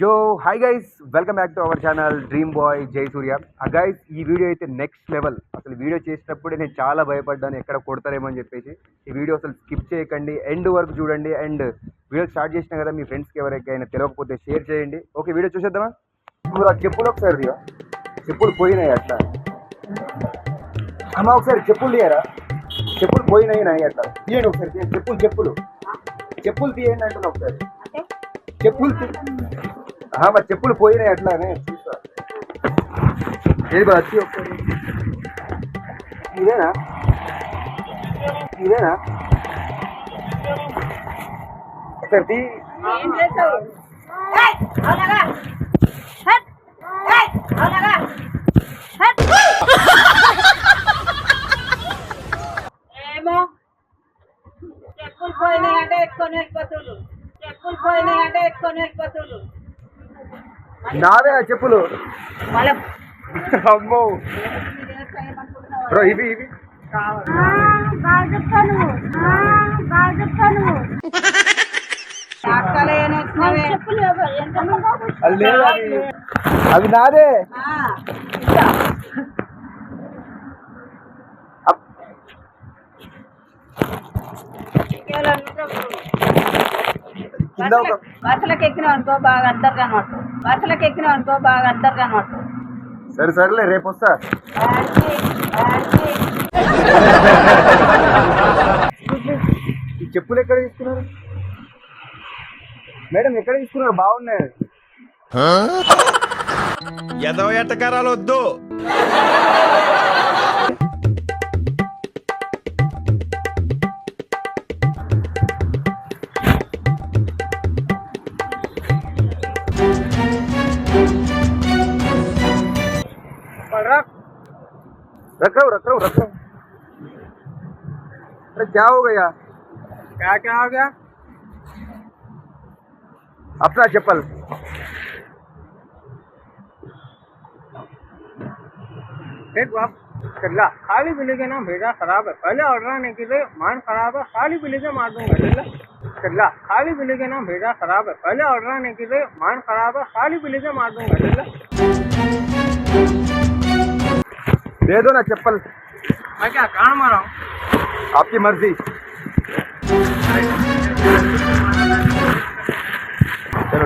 Yo hi guys welcome back to our channel dream boy Jai Surya guys ఈ video అయితే next level అసలు video చేసేటప్పుడే నేను చాలా భయపడ్డాను ఎక్కడ కొడతారేమో అని చెప్పేసి. ఈ వీడియో అసలు స్కిప్ చేయకండి. ఎండ్ వరకు చూడండి. అండ్ వీడియో స్టార్ట్ చేసినా కదా మీ ఫ్రెండ్స్కి ఎవరికైనా తెలియకపోతే షేర్ చేయండి. ఓకే వీడియో చూసేద్దామా? ఇప్పుడు ఆ చెప్పులు ఒకసారి దిగా చెప్పులు పోయినాయి అట్లా. అమ్మ ఒకసారి చెప్పులు తీయరా? చెప్పులు పోయినాయి నాయి అట్లా. తీయండి ఒకసారి తీయండి. చెప్పులు చెప్పులు. చెప్పులు తీయండి అంటున్నా ఒకసారి. చెప్పులు మరి చెప్పులు పోయినాయి అట్లానే. చూసా ఏది వచ్చి ఒకసారి. ఇదేనా? ఇదేనా? ఒకసారి తీ ఏం చేసావు? ఏయ్ అలాగా హట్. ఏయ్ అలాగా హట్. ఏమో. చెప్పులు పోయినాయి అంటే వెళ్ళిపోతుడు చెప్పులు పోయినాయి అంటే ఎక్కువ వెళ్ళిపోతుడు నావే ఆ చెప్పులు. వాళ్ళ అమ్మో. బ్రో ఇవి ఇవి. అవి అవి నాదే. బస్సులకు ఎక్కినావు అనుకో బాగా అంటారు కనమాట బస్సులకు ఎక్కినావు అనుకో బాగా అంటారు కనమాట సరే సరేలే రేపు వస్తా చెప్పులు ఎక్కడ తీసుకున్నారు? మేడం ఎక్కడ తీసుకున్నారు బాగున్నాయి ఎదవ ఎట్టకారాలు వద్దు पढ़ रख रहा हूँ रख रहा हूँ रख रहा हूँ अरे क्या हो गया क्या क्या हो गया अपना चप्पल। चल्ला खाली पीली के नाम भेजा खराब है। पहले ऑर्डर आने के लिए मान खराब है खाली पीली से मार दूँगा चल्ला चल्ला खाली पीली के नाम भेजा खराब है। पहले ऑर्डर आने के लिए मान खराब है खाली पीली से मार दूँगा चल्ला दे दो ना चप्पल। मैं क्या कान मारा हूँ? आपकी मर्ज़ी।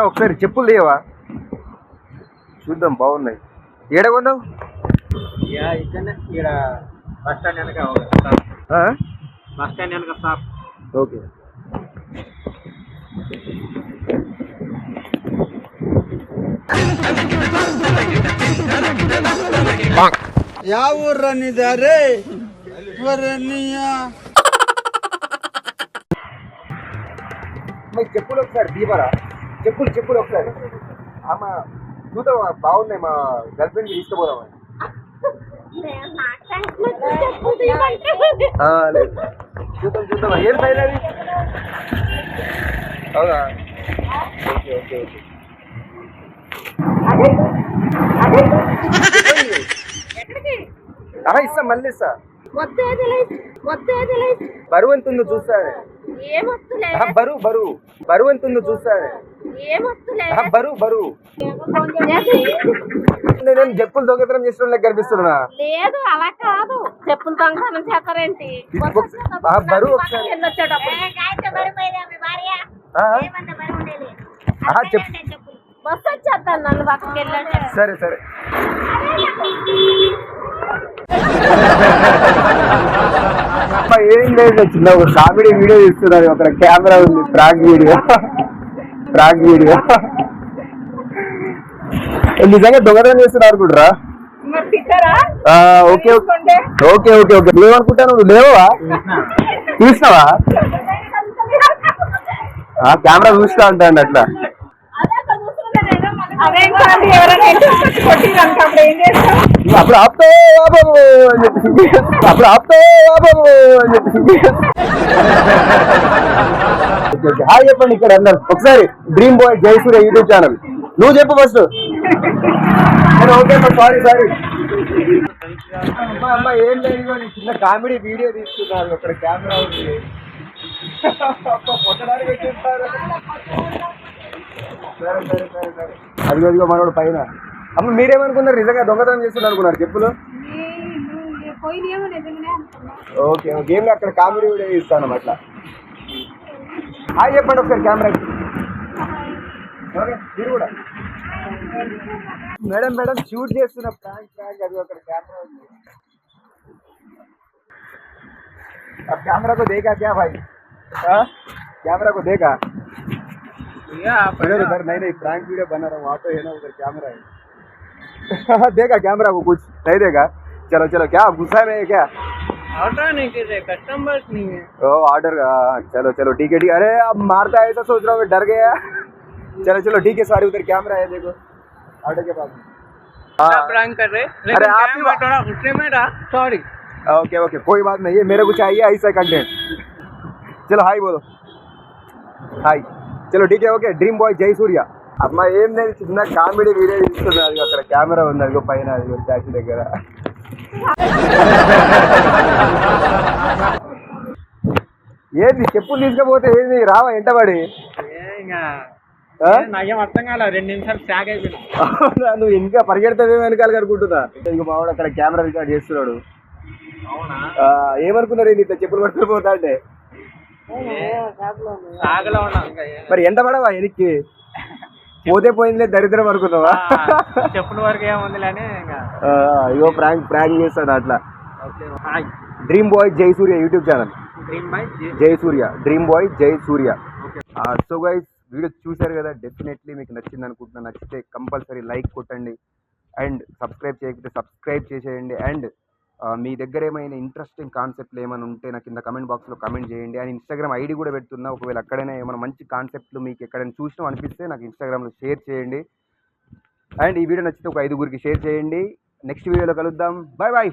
అన్న ఒకసారి చెప్పులు లేవా చూద్దాం బాగున్నాయి. ఏడ కొన్నావు బస్ వెనక వెనక ఓకే. యా చెప్పులు ఒకసారి దీపరా చెప్పులు చెప్పులు ఒకసారి. ఆమె చూద్దాం బాగున్నాయి మా గర్ల్ ఫ్రెండ్ తీసుకుపోదాం చూద్దాం చూద్దాం. ఏం సైడ్ అది? అవునా? Okay okay okay. ఇస్తా మళ్ళీ ఇస్తా. బరువు ఎంత ఉందో చూస్తా ఏమొత్తులే ఆహా, బరువు బరువు. బరువు ఎంత ఉందో చూస్తా. ఏమొత్తులే ఆహా, బరువు బరువు నేను చెప్పులు దొంగతనం చేసిన కనిపిస్తున్నా. లేదు అలా కాదు. చెప్పులు దొంగతనం చేస్తారేంటి? బరువు ఒకసారి. చెప్పు. బస్సు వచ్చేస్తాను నన్ను పక్కకి వెళ్ళండి. సరే సరే. ఏం లేదు చిన్న ఒక కామెడీ వీడియో తీస్తున్నారు ఒక కెమెరా ఉంది ప్రాంక్ వీడియో. Prank video. నిజంగా దొంగతనం చేస్తున్నారు ఆ, ఓకే ఓకే. ఓకే ఓకే నువ్వేమనుకుంటాను నువ్వు లేవా చూసినావా ఆ, కెమెరా చూస్తా అంటాండి అట్లా. అప్పుడు ఆపుతావు ఆపవు అని చెప్పి అప్పుడు ఆపుతావు ఆపవు అని చెప్పి. హాయ్ చెప్పండి ఇక్కడ అందరు. ఒకసారి dream boy Jayasurya YouTube channel. నువ్వు చెప్పు ఫస్ట్ ఓకే అమ్మా సారీ సారీ అమ్మా అమ్మా ఏం లేదు చిన్న కామెడీ వీడియో తీసుకున్నాను అక్కడ కెమెరా ఉంది. సరే సరే సరే సరే. అదిగో అదిగో మనోడు పైన. అమ్మ మీరేమనుకున్నారు? నిజంగా దొంగతనం చేస్తున్నారు అనుకున్నారు చెప్పులు ఓకే ఓకే. ఏం అక్కడ కామెడీ వీడియో ఇస్తాను అట్లా. హాయ్ చెప్పండి ఒకసారి కెమెరా ఓకే మీరు కూడా మేడం మేడం షూట్ చేస్తున్న ప్రాంక్ ప్రాంక్ అది అక్కడ కెమెరా ఉంది अब कैमरा को देखा क्या भाई हाँ? कैमरा को देखा भैया आप इधर उधर नहीं नहीं प्रैंक वीडियो बना रहा हूँ ऑटो है ना उधर कैमरा है देखा कैमरा को कुछ नहीं देखा चलो चलो क्या गुस्सा में है क्या ऑर्डर नहीं कर रहे कस्टमर्स नहीं है ओ ऑर्डर चलो चलो ठीक है ठीक है अरे अब मारता है ऐसा सोच रहा हूँ मैं डर गया चलो चलो ठीक है सॉरी उधर कैमरा है देखो ऑर्डर के पास हाँ प्रैंक कर रहे अरे लेकिन आप क्या ही मैं थोड़ा गुस्से में रहा सॉरी ओके ओके कोई बात नहीं है मेरे को चाहिए ऐसा कंटेंट चलो हाई बोलो హాయ్ చలో టీకే ఓకే డ్రీమ్ బాయ్ జై సూర్య అమ్మా ఏం లేదు చిన్న కామెడీ వీడియో తీస్తున్నా అది అక్కడ కెమెరా ఉంది అదిగో పైన అది ట్యాక్సీ దగ్గర ఏంది? చెప్పులు తీసుకపోతే ఏంది? రావా ఎంటబడి? నాకేం అర్థం కాలే రెండు నిమిషాలు స్టాక్ అయిపోయినా. నువ్వు ఇంకా పరిగెడతావే వెనకాల అనుకుంటున్నా ఇక మావాడు అక్కడ కెమెరా రికార్డ్ చేస్తున్నాడు. ఏమనుకున్నారు ఏంది ఇట్లా చెప్పులు పట్టుకుని పోతా అంటే? మరి ఎంత పడవా వెనక్కి? పోతే పోయిందిలే దరిద్రం అనుకున్నావా? చెప్పుల వరకు ఆ, ఇగో ప్రాంక్ ప్రాంక్ చేస్తాడు అట్లా. డ్రీమ్ బాయ్ జై సూర్య యూట్యూబ్ ఛానల్. జై సూర్య. డ్రీమ్ బాయ్ జై సూర్య. సో గైస్ వీడియో చూశారు కదా డెఫినెట్లీ మీకు నచ్చింది అనుకుంటున్నా. నచ్చితే కంపల్సరీ లైక్ కొట్టండి. అండ్ సబ్స్క్రైబ్ చేయకపోతే సబ్స్క్రైబ్ చేసేయండి. అండ్ మీ దగ్గర ఏమైనా ఇంట్రెస్టింగ్ కాన్సెప్ట్లు ఏమైనా ఉంటే నాకు కింద కమెంట్ బాక్స్లో కమెంట్ చేయండి. అండ్ ఇన్స్టాగ్రామ్ ఐడి కూడా పెడుతున్నా. ఒకవేళ అక్కడైనా ఏమైనా మంచి కాన్సెప్ట్లు మీకు ఎక్కడైనా చూసినాం అనిపిస్తే నాకు ఇన్స్టాగ్రామ్లో షేర్ చేయండి. అండ్ ఈ వీడియో నచ్చితే ఒక ఐదుగురికి షేర్ చేయండి. నెక్స్ట్ వీడియోలో కలుద్దాం. Bye bye